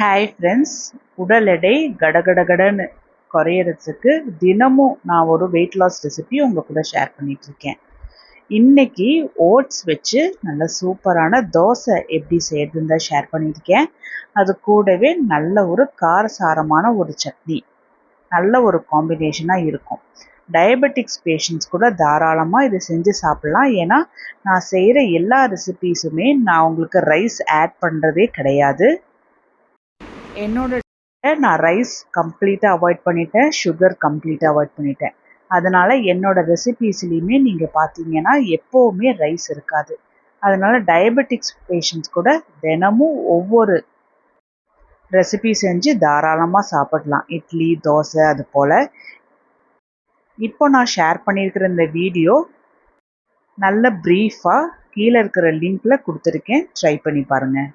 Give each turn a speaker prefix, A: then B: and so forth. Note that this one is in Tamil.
A: ஹாய் ஃப்ரெண்ட்ஸ் உடல் எடை கடகடகடன்னு குறையிறதுக்கு தினமும் நான் ஒரு வெயிட் லாஸ் ரெசிபி உங்கள் கூட ஷேர் பண்ணிகிட்ருக்கேன் இன்றைக்கி ஓட்ஸ் வச்சு நல்ல சூப்பரான தோசை எப்படி செய்யறதுன்னு தான் ஷேர் பண்ணியிருக்கேன். அது கூடவே நல்ல ஒரு காரசாரமான ஒரு சட்னி. நல்ல ஒரு காம்பினேஷனாக இருக்கும். டயபெட்டிக்ஸ் பேஷண்ட்ஸ் கூட தாராளமாக இதை செஞ்சு சாப்பிட்லாம். ஏன்னா நான் செய்கிற எல்லா ரெசிபீஸுமே நான் உங்களுக்கு ரைஸ் ஆட் பண்ணுறதே கிடையாது. என்னோட நான் ரைஸ் கம்ப்ளீட்டாக அவாய்ட் பண்ணிட்டேன் சுகர் கம்ப்ளீட்டாக அவாய்ட் பண்ணிட்டேன். அதனால் என்னோட ரெசிபீஸ்லேயுமே நீங்கள் பார்த்தீங்கன்னா எப்போவுமே ரைஸ் இருக்காது. அதனால் டயபெட்டிக்ஸ் பேஷண்ட்ஸ் கூட தினமும் ஒவ்வொரு ரெசிபி செஞ்சு தாராளமாக சாப்பிடலாம். இட்லி தோசை அது போல். இப்போ நான் ஷேர் பண்ணியிருக்கிற இந்த வீடியோ நல்ல ப்ரீஃபாக கீழே இருக்கிற லிங்க்கில் கொடுத்துருக்கேன். ட்ரை பண்ணி பாருங்கள்